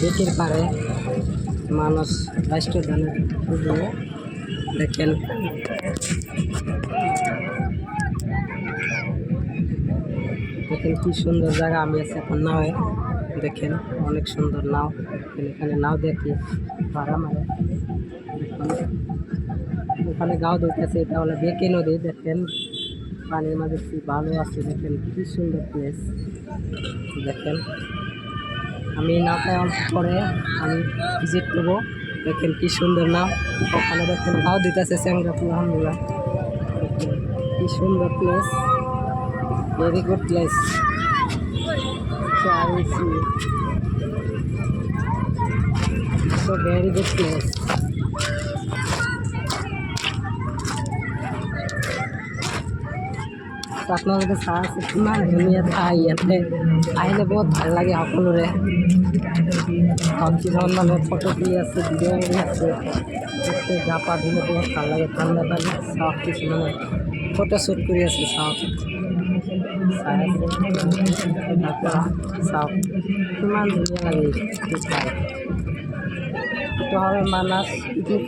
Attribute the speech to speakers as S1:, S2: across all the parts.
S1: বেটির পারে মানুষ রাষ্ট্রদানের পুজো দেখেন দেখেন কি সুন্দর জায়গা, আমি আছি এখন নাওয়ে। দেখেন, অনেক সুন্দর নাও। এখানে নাও দেখি ভাড়া মারে ওখানে গাও দেখতেছে এটা হলো বেকে নদী, দেখেন। পানির মাঝে কি ভালো আছে, দেখেন, কি সুন্দর প্লেস দেখেন আমি না পাওয়ার পরে আমি ভিজিট করব। দেখেন কি সুন্দর নাম ওখানে দেখেন তাও দিতেছে স্যাংরা আলহামদুলিল্লাহ। কি সুন্দর place very good place so very good see. আপোনালোকে চাই আছে কিমান ধুনীয়া ঠাই ইয়াতে আহিলে বহুত ভালো লাগে সকলোৰে। কিছুমান মানুহে ফটো তুলি আছে ভিডিঅ' কৰি আছে ইয়াতে গা পা ধুলে বহুত ভালো লাগে, ঠাণ্ডা পানী চাওক কিছুমানে ফটো শ্বুট কৰি আছে চাওক চাই আছে চাওক কিমান ধুনীয়া লাগে ঠাই এইটো হয়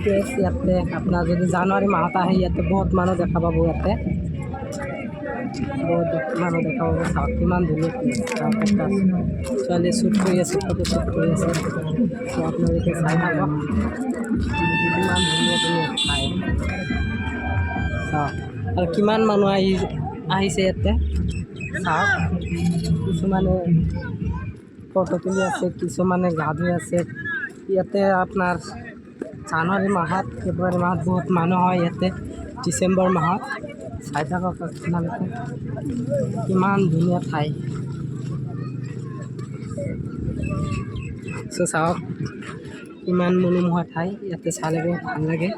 S1: প্লেচ ইয়াতে। আপোনাৰ যদি জানুৱাৰী মাহত আহে, ইয়াতে বহুত মানুহ দেখা পাব ইয়াতে। মানুহ দেখা পাব চাওক কিমান ধুনীয়া ছোৱালীয়ে শ্বুট কৰি আছে ফটো শ্বুট কৰি আছে আপোনালোকে চাই থাকক কিমান ধুনীয়া ধুনীয়া ঠাই চাওক আৰু কিমান মানুহ আহি, আহিছে ইয়াতে? চাওক কিছুমানে ফটো তুলি আছে, কিছুমানে গা ধুই আছে। ইয়াতে আপোনাৰ জানুৱাৰী মাহত, ফেব্ৰুৱাৰী মাহত বহুত মানুহ হয় ইয়াতে, ডিচেম্বৰ মাহত। চাই থাকক আপোনালোকে কিমান ধুনীয়া ঠাই। চ' চাওক, কিমান মনোমোহা ঠাই, ইয়াতে চালে বহুত ভালো লাগে।